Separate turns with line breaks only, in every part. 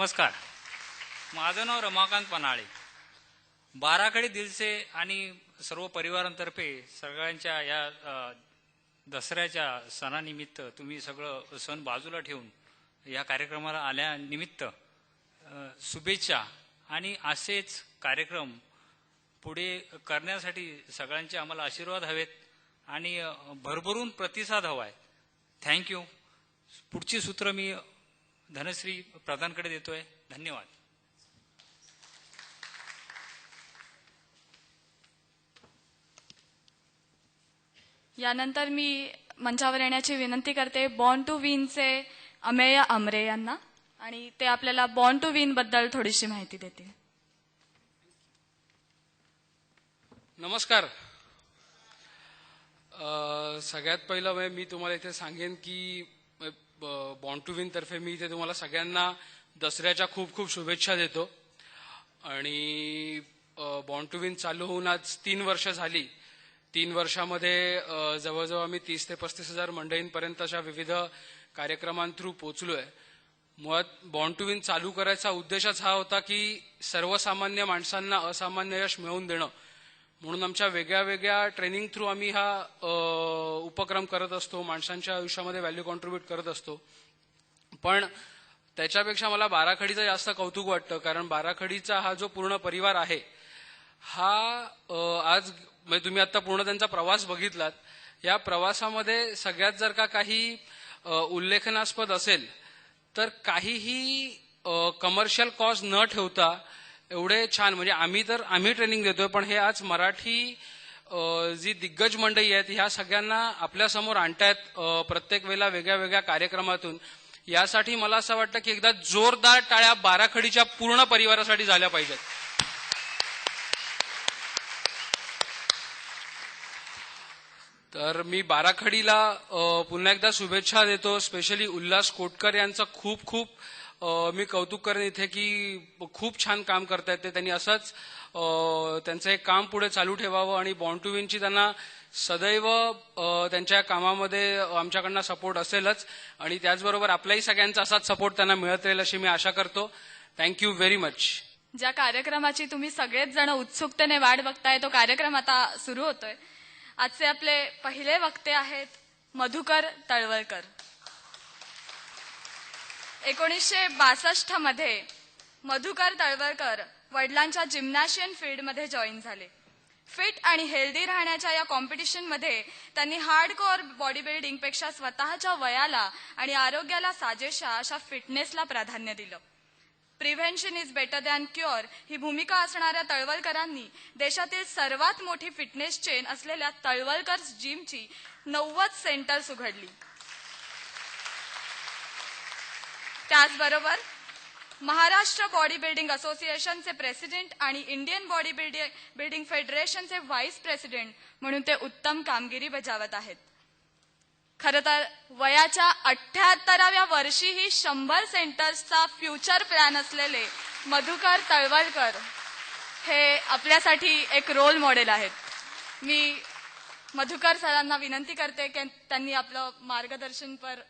नमस्कार. माझं नाव रमाकांत पनाळे बाराखडी दिलसे आणि सर्व परिवारांतर्फे सगळ्यांच्या या दसऱ्याच्या सणानिमित्त तुम्ही सगळं सण बाजूला ठेवून या कार्यक्रमाला आल्यानिमित्त शुभेच्छा आणि असेच कार्यक्रम पुढे करण्यासाठी सगळ्यांचे आम्हाला आशीर्वाद हवेत आणि भरभरून प्रतिसाद हवा आहे थँक्यू. पुढची सूत्र मी धनश्री प्रधानकडे देतोय. धन्यवाद.
यानंतर मी मंचावर येण्याची विनंती करते. बॉर्न टू विनचे अमेय आमरे यांना आणि ते आपल्याला बॉर्न टू विनबद्दल थोडीशी माहिती देतील.
नमस्कार. सगळ्यात पहिलं म्हणजे मी तुम्हाला इथे सांगेन की बॉन्ड टू विन तर्फे मी इथे तुम्हाला सगळ्यांना दसऱ्याच्या खूप खूप शुभेच्छा देतो. आणि बॉन्ड टू विन चालू होऊन आज तीन वर्ष झाली. तीन वर्षामध्ये जवळजवळ आम्ही तीस ते पस्तीस हजार मंडळींपर्यंत अशा विविध कार्यक्रमांथ्रू पोचलोय मुळात बॉन्ड टू विन चालू करायचा उद्देशच हा होता की सर्वसामान्य माणसांना असामान्य यश मिळवून देणं. म्हणून आमच्या वेगळ्या वेगळ्या ट्रेनिंग थ्रू आम्ही हा उपक्रम करत असतो माणसांच्या आयुष्यामध्ये व्हॅल्यू कॉन्ट्रीब्युट करत असतो. पण त्याच्यापेक्षा मला बाराखडीचं जास्त कौतुक वाटतं कारण बाराखडीचा हा जो पूर्ण परिवार आहे हा आज म्हणजे तुम्ही आता पूर्ण त्यांचा प्रवास बघितलात या प्रवासामध्ये सगळ्यात जर का काही उल्लेखनास्पद असेल तर काहीही कमर्शियल कॉज न ठेवता एवढे छान म्हणजे आम्ही तर आम्ही ट्रेनिंग देतोय पण हे आज मराठी जी दिग्गज मंडळी आहेत ह्या सगळ्यांना आपल्यासमोर आणतायत प्रत्येक वेळेला वेगळ्या वेगळ्या कार्यक्रमातून. यासाठी मला असं वाटतं की एकदा जोरदार टाळ्या बाराखडीच्या पूर्ण परिवारासाठी झाल्या पाहिजेत. तर मी बाराखडीला पुन्हा एकदा शुभेच्छा देतो. स्पेशली उल्हास कोटकर यांचं खूप खूप मी कौतुक करेन इथे की खूप छान काम करतायत ते. त्यांनी असंच त्यांचं हे काम पुढे चालू ठेवावं आणि बॉन्ड टू विनची त्यांना सदैव त्यांच्या कामामध्ये आमच्याकडनं सपोर्ट असेलच. आणि त्याचबरोबर आपलाही सगळ्यांचा असाच सपोर्ट त्यांना मिळत राहील अशी मी आशा करतो. थँक्यू व्हेरी मच
ज्या कार्यक्रमाची तुम्ही सगळेच जण उत्सुकतेने वाट बघताय तो कार्यक्रम आता सुरू होतोय. आजचे आपले पहिले वक्ते आहेत मधुकर तळवळकर. एकोणीसशे बासष्टमध्ये मधुकर तळवळकर वडिलांच्या जिम्नॅशियन फील्डमध्ये जॉईन झाले. फिट आणि हेल्दी राहण्याच्या या कॉम्पिटिशनमध्ये त्यांनी हार्डकोअर बॉडी बिल्डिंगपेक्षा स्वतःच्या वयाला आणि आरोग्याला साजेशा अशा फिटनेसला प्राधान्य दिलं. Prevention is better than cure ही भूमिका असणाऱ्या तळवलकरांनी देशातील सर्वात मोठी फिटनेस चेन असलेल्या तळवलकर जिमची नव्वद सेंटर्स उघडली त्याचबरोबर महाराष्ट्र बॉडी बिल्डिंग असोसिएशनचे प्रेसिडेंट आणि इंडियन बॉडी बिल्डिंग बिल्डिंग फेडरेशनचे व्हाईस प्रेसिडेंट म्हणून ते उत्तम कामगिरी बजावत आहेत. खरं तर वयाच्या अठ्याहत्तराव्या वर्षीही शंभर सेंटर्सचा फ्युचर प्लॅन असलेले मधुकर तळवलकर हे आपल्यासाठी एक रोल मॉडेल आहेत. मी मधुकर सरांना विनंती करते की त्यांनी आपलं मार्गदर्शनपर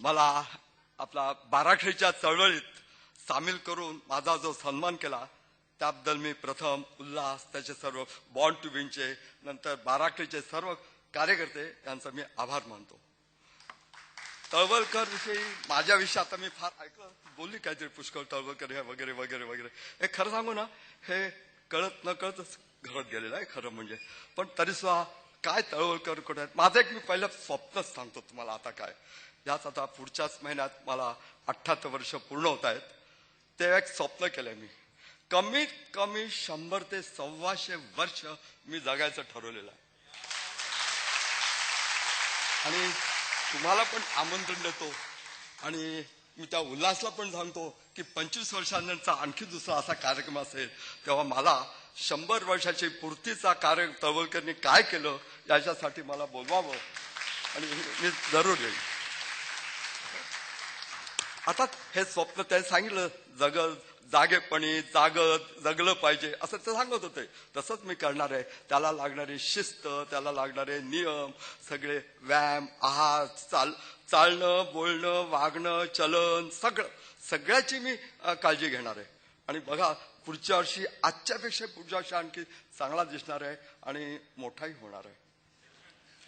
मला आपला बाराखडीच्या चळवळीत सामील करून माझा जो सन्मान केला त्याबद्दल मी प्रथम उल्हास त्याचे सर्व बॉन्ड टू विनचे नंतर बाराखडीचे सर्व कार्यकर्ते यांचा मी आभार मानतो. तळवलकर विषयी माझ्याविषयी आता मी फार ऐकलं. बोलली काहीतरी पुष्कळ तळवलकर हे वगैरे वगैरे वगैरे. हे खरं सांगू ना हे कळत न कळतच घडत गेलेलं आहे खरं म्हणजे. पण तरी सुद्धा काय तळवलकर कुठे आहेत? माझं एक मी पहिलं स्वप्नच सांगतो तुम्हाला आता काय. याच आता पुढच्याच महिन्यात मला अठ्ठ्याहत्तर वर्ष पूर्ण होत आहेत. ते एक स्वप्न केलंय मी. कमीत कमी शंभर ते सव्वाशे वर्ष मी जगायचं ठरवलेलं आहे. आणि तुम्हाला पण आमंत्रण देतो. आणि मी त्या उल्हासला पण सांगतो की पंचवीस वर्षांचा आणखी दुसरा असा कार्यक्रम असेल तेव्हा मला शंभर वर्षाची पूर्तीचा कार्य तळवलकरनी काय केलं याच्यासाठी मला बोलवावं. आणि मी जरूर येईल. आता हे स्वप्न त्याने सांगितलं जग जागेपणी जागत जगलं पाहिजे असं ते सांगत होते. तसंच मी करणार आहे. त्याला लागणारी शिस्त त्याला लागणारे नियम सगळे व्यायाम आहार चाल चालणं बोलणं वागणं चलन सगळं सगळ्याची मी काळजी घेणार आहे. आणि बघा पुढच्या वर्षी आजच्यापेक्षा पुढच्या वर्षी आणखी चांगला दिसणार आहे आणि मोठाही होणार आहे.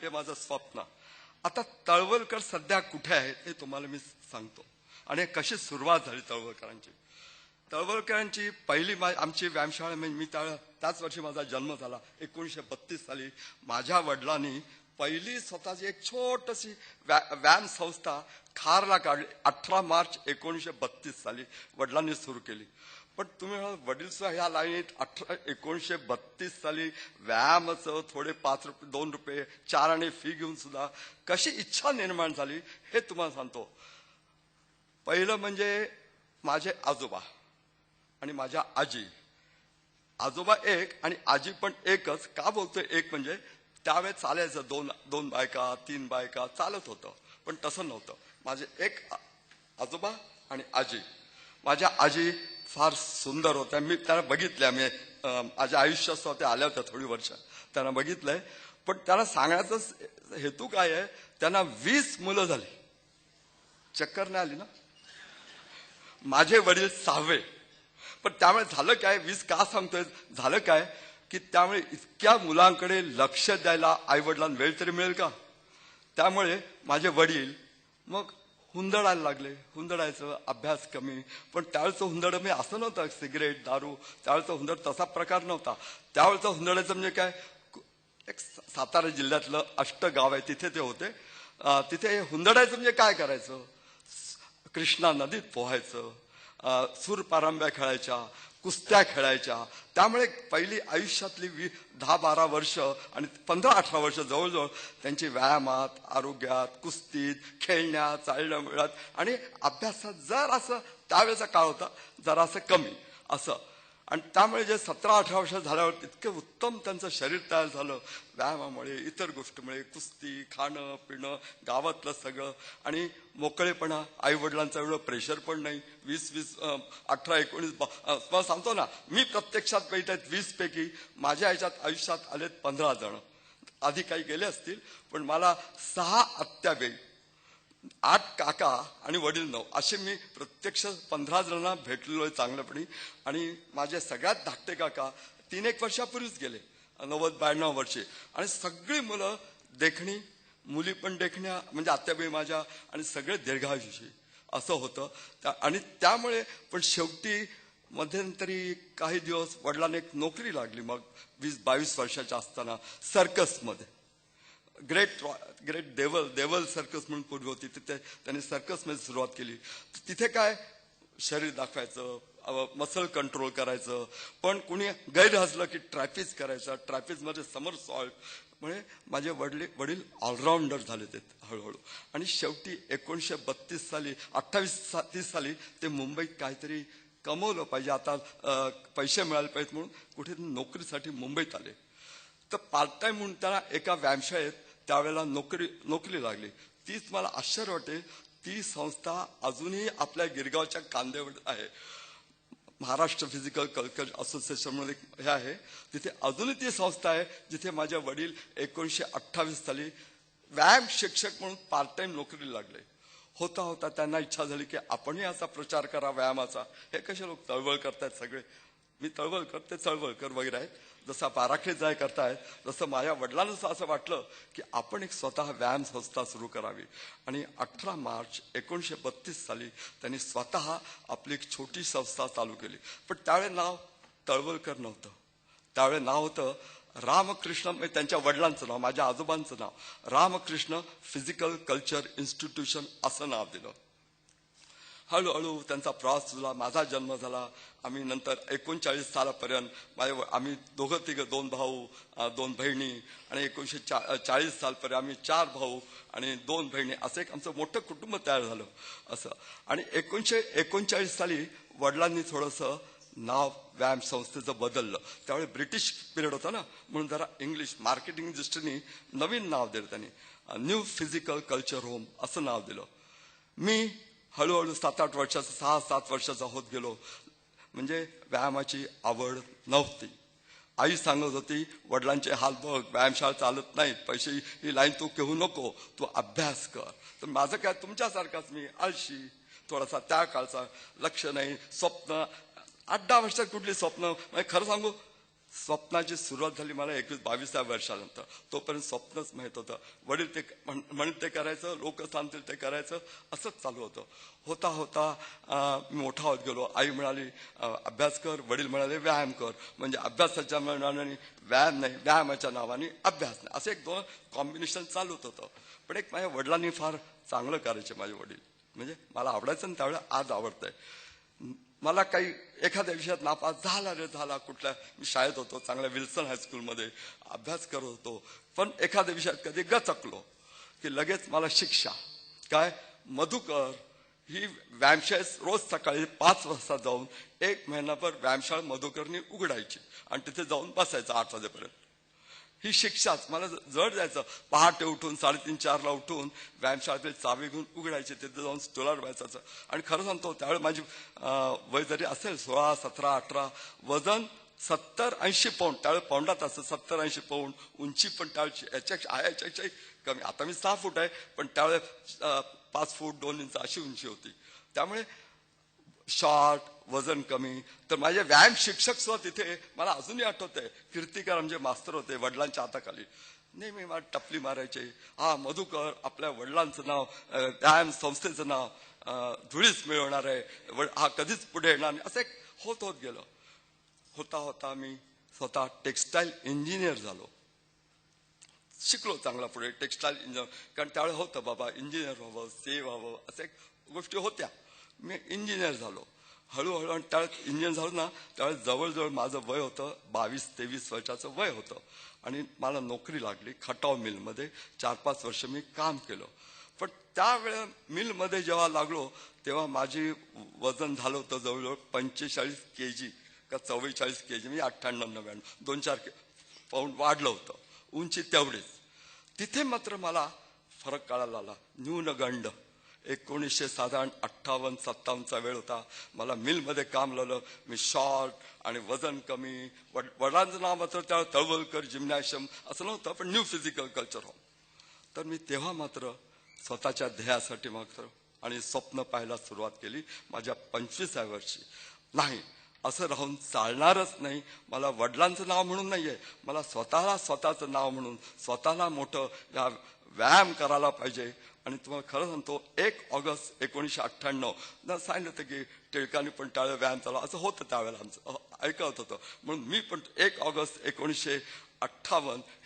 हे माझं स्वप्न. आता तळवलकर सध्या कुठे आहे हे तुम्हाला मी सांगतो. आणि कशी सुरुवात झाली तळवळकरांची. तळवळकरांची पहिली मा- आमची व्यायामशाळा म्हणजे मी त्या त्याच वर्षी माझा जन्म झाला. एकोणीसशे बत्तीस साली माझ्या वडिलांनी पहिली स्वतःची एक छोटीशी व्या- व्यायाम संस्था खारला काढली. अठरा मार्च एकोणीसशे बत्तीस साली वडिलांनी सुरू केली. पण तुम्ही वडील सुद्धा ह्या लाईनीत अठरा एकोणीसशे बत्तीस साली व्यायामाचं थोडे पाच रुपये दोन रुपये चार आणि फी घेऊन सुद्धा कशी इच्छा निर्माण झाली हे तुम्हाला सांगतो. पहिलं म्हणजे माझे आजोबा आणि माझ्या आजी. आजोबा एक आणि आजी पण एकच. का बोलतोय एक म्हणजे त्यावेळेस चालायचं दोन दोन बायका तीन बायका चालत होतं. पण तसं नव्हतं. माझे एक आजोबा आणि आजी. माझ्या आजी फार सुंदर होत्या. मी त्यांना बघितल्या मी माझ्या आयुष्यात त्या आल्या होत्या थोडी वर्ष. त्यांना बघितलंय. पण त्यांना सांगण्याचा हेतू काय आहे? त्यांना वीस मुलं झाली. चक्कर नाही आली ना? माझे वडील सहावे. पण त्यामुळे झालं काय? वीस का सांगतोय? झालं काय? की त्यामुळे इतक्या मुलांकडे लक्ष द्यायला आईवडिलांना वेळ तरी मिळेल का? त्यामुळे माझे वडील मग हुंदडायला लागले. हुंदडायचं अभ्यास कमी. पण त्यावेळेचं हुंदड मी असं नव्हतं. सिगरेट दारू त्यावेळेचं हुंदड तसा प्रकार नव्हता. त्यावेळेचं हुंदडायचं म्हणजे काय? एक सातारा जिल्ह्यातलं अष्ट गाव आहे. तिथे ते होते. तिथे हुंदडायचं म्हणजे काय करायचं? कृष्णा नदीत पोहायचं सूरपारंब्या खेळायच्या कुस्त्या खेळायच्या. त्यामुळे पहिली आयुष्यातली वी दहा बारा वर्ष आणि पंधरा अठरा वर्ष जवळजवळ त्यांची व्यायामात आरोग्यात कुस्तीत खेळण्यात चालण्या मिळत आणि अभ्यासात जर असं त्यावेळेचा काळ होता जरासं कमी असं. आणि त्यामुळे जे सतरा अठरा वर्ष झाल्यावर इतकं उत्तम त्यांचं शरीर तयार झालं. व्यायामामुळे इतर गोष्टीमुळे कुस्ती खाणं पिणं गावातलं सगळं. आणि मोकळेपणा आईवडिलांचं एवढं प्रेशर पण नाही. वीस वीस अठरा एकोणीस ब- तुम्हाला सांगतो ना मी प्रत्यक्षात बघित आहेत वीस पैकी. माझ्या ह्याच्यात आयुष्यात आलेत पंधरा जण. आधी काही गेले असतील पण मला सहा आत्याबाई आठ काका आणि वडील नऊ असे मी प्रत्यक्ष पंधरा जणांना भेटलेलो आहे चांगल्यापणी. आणि माझे सगळ्यात धाकटे काका तीन एक वर्षापूर्वीच गेले नव्वद ब्याण्णव वर्षे. आणि सगळी मुलं देखणी मुली पण देखण्या म्हणजे आत्याबाई माझ्या आणि सगळे दीर्घायुषी. असं होतं. त्या- आणि त्यामुळे पण शेवटी मध्यंतरी काही दिवस वडिलांना एक नोकरी लागली मग वीस बावीस वर्षाच्या असताना सर्कसमध्ये. Great great Deval Deval circus म्हणून पूर्वी होती. तिथे त्याने सर्कसमध्ये सुरुवात केली. तिथे काय? शरीर दाखवायचं मसल कंट्रोल करायचं. पण कुणी गैरहजलं की ट्रॅफिक करायचं. ट्रॅफिकमध्ये समर सॉल्ट म्हणजे माझे वडले वडील ऑलराऊंडर झाले ते हळूहळू. आणि शेवटी एकोणीसशे बत्तीस साली अठ्ठावीस सा तीस साली ते मुंबईत काहीतरी कमवलं पाहिजे. आता पैसे मिळाले पाहिजेत म्हणून कुठे नोकरीसाठी मुंबईत आले. तर पार्ट टाइम म्हणून त्याला एका व्यायामशाळेत त्यावेळेला नोकरी नोकरी लागली तीच मला आश्चर्य वाटे ती संस्था अजूनही आपल्या गिरगावच्या कांद्यावर आहे. महाराष्ट्र फिजिकल कल्चर असोसिएशनमध्ये हे आहे. तिथे अजूनही ती संस्था आहे जिथे माझे वडील एकोणीसशे अठ्ठावीस साली व्यायाम शिक्षक म्हणून पार्ट टाइम नोकरी लागले. होता होता त्यांना इच्छा झाली की आपणही असा प्रचार करा व्यायामाचा. हे कसे लोक चळवळ करतायत सगळे? मी चळवळकर ते चळवळकर वगैरे आहेत जसं बाराखडी जाय करतायत तसं माझ्या वडिलांना असं वाटलं की आपण एक स्वतः व्यायाम संस्था सुरू करावी. आणि अठरा मार्च एकोणीसशे बत्तीस साली त्यांनी स्वतः आपली एक छोटी संस्था चालू केली. पण त्यावेळे नाव तळवळकर नव्हतं. त्यावेळे नाव होतं रामकृष्ण म्हणजे त्यांच्या वडिलांचं नाव माझ्या आजोबांचं नाव. रामकृष्ण फिजिकल कल्चर इन्स्टिट्यूशन असं नाव दिलं. हळूहळू त्यांचा प्रवास झाला माझा जन्म झाला. आम्ही नंतर एकोणचाळीस सालापर्यंत माझे आम्ही दोघं तिघं दोन भाऊ दोन बहिणी आणि एकोणीसशे चा चाळीस सालपर्यंत आम्ही चार भाऊ आणि दोन बहिणी. असं एक आमचं मोठं कुटुंब तयार झालं. असं. आणि एकोणीसशे एकोणचाळीस साली वडिलांनी थोडंसं नाव व्यायाम संस्थेचं बदललं. त्यावेळी ब्रिटिश पिरियड होता ना म्हणून जरा इंग्लिश मार्केटिंग दृष्टीने नवीन नाव दिलं त्यांनी. न्यू फिजिकल कल्चर होम असं नाव दिलं. मी हळूहळू सात आठ वर्षाचा सहा सात वर्षाचा होत गेलो. म्हणजे व्यायामाची आवड नव्हती. आई सांगत होती वडिलांचे हाल बघ व्यायामशाळा चालत नाहीत पैसे ही लाईन तू घेऊ नको तू अभ्यास कर. तर माझं काय तुमच्यासारखाच मी आळशी थोडासा त्या काळचा लक्ष नाही स्वप्न आठ दहा वर्षात कुठली स्वप्न म्हणजे खरं सांगू स्वप्नाची सुरुवात झाली मला एकवीस बावीसव्या वर्षानंतर. तोपर्यंत स्वप्नच माहीत होतं. वडील ते म्हण- म्हणत ते करायचं लोक सांगतील ते करायचं असंच चालू होतं. होता होता मी मोठा होत गेलो. आई म्हणाली अभ्यास कर. वडील म्हणाले व्यायाम कर. म्हणजे अभ्यासाच्या नावाने व्यायाम नाही व्यायामाच्या नावाने अभ्यास नाही. असं एक दोन कॉम्बिनेशन चालूच होतं. पण एक माझ्या वडिलांनी फार चांगलं करायचे माझे वडील. म्हणजे मला आवडायचं आणि त्यावेळेला आज आवडतंय. मला काही एखाद्या विषयात नापास झाला रे झाला कुठल्या मी शाळेत होतो चांगल्या विल्सन हायस्कूलमध्ये अभ्यास करत होतो पण एखाद्या विषयात कधी गचकलो की लगेच मला शिक्षा. काय? मधुकर ही व्यायामशाळेत रोज सकाळी पाच वाजता जाऊन एक महिनाभर व्यायामशाळा मधुकरनी उघडायची आणि तिथे जाऊन बसायचं आठ वाजेपर्यंत. ही शिक्षाच मला ज- जड जायचं पहाटे उठून साडेतीन चारला उठून व्यायामशाळेतील चावी घेऊन उघडायचे तिथे जाऊन स्टोलार व्हायचं आणि खरं सांगतो त्यावेळी माझी वय जरी असेल सोळा सतरा अठरा वजन सत्तर ऐंशी पाऊंड त्यावेळी पाऊंडात असं सत्तर ऐंशी पाऊंड उंची पण त्यावेळी याच्या आहे कमी. आता मी सहा फूट आहे पण त्यावेळेस पाच फूट दोन इंच अशी उंची होती. त्यामुळे शॉर्ट वजन कमी. तर माझे व्यायाम शिक्षक सुद्धा तिथे मला अजूनही आठवत आहे कीर्तिकर आमचे मास्तर होते वडिलांच्या हाताखाली. नेहमी मला टपली मारायचे. हा मधुकर आपल्या वडिलांचं नाव व्यायाम संस्थेचं नाव धुळीच मिळवणार आहे. हा कधीच पुढे येणार नाही. असं एक होत होत गेलं. होता होता मी स्वतः टेक्स्टाईल इंजिनियर झालो. शिकलो चांगला पुढे टेक्स्टाईल इंजिनियर. कारण त्यावेळेस होतं बाबा इंजिनियर व्हावं सेव व्हावं असे एक गोष्टी होत्या. मी इंजिनियर झालो. हळूहळू आणि त्यावेळेस इंजिनियर झालो ना त्यावेळेस जवळजवळ माझं वय होतं बावीस तेवीस वर्षाचं वय होतं. आणि मला नोकरी लागली खटाव मिलमध्ये. चार पाच वर्ष मी काम केलं. पण त्यावेळेला मिलमध्ये जेव्हा लागलो तेव्हा माझी वजन झालं होतं जवळजवळ पंचेचाळीस के जी का चव्वेचाळीस के जी म्हणजे अठ्ठ्याण्णव नव्याण्णव दोन चार पाऊंड वाढलं होतं. उंची तेवढीच. तिथे मात्र मला फरक कळायला आला न्यूनगंड. एकोणीसशे साधारण अठ्ठावन्न सत्तावन्नचा वेळ होता. मला मिलमध्ये काम लावलं. मी शॉर्ट आणि वजन कमी वड वडिलांचं नाव मात्र त्या तळवलकर जिम्नॅशियम असं नव्हतं पण न्यू फिजिकल कल्चर हो तर मी तेव्हा मात्र स्वतःच्या ध्येयासाठी मात्र आणि स्वप्न पाहायला सुरुवात केली. माझ्या पंचवीसाव्या वर्षी. नाही असं राहून चालणारच नाही. मला वडिलांचं नाव म्हणून नाही आहे मला स्वतःला स्वतःचं नाव म्हणून स्वतःला मोठं या व्यायाम करायला पाहिजे. आणि तुम्हाला खरं सांगतो एक ऑगस्ट एकोणीसशे अठ्ठ्याण्णव सांगितलं होतं की टिळकांनी पण त्यावेळेला व्यायाम चालवा असं होतं त्यावेळेला आमचं. अ, ऐकत होतं म्हणून मी पण एक ऑगस्ट एकोणीसशे अठ्ठावन्न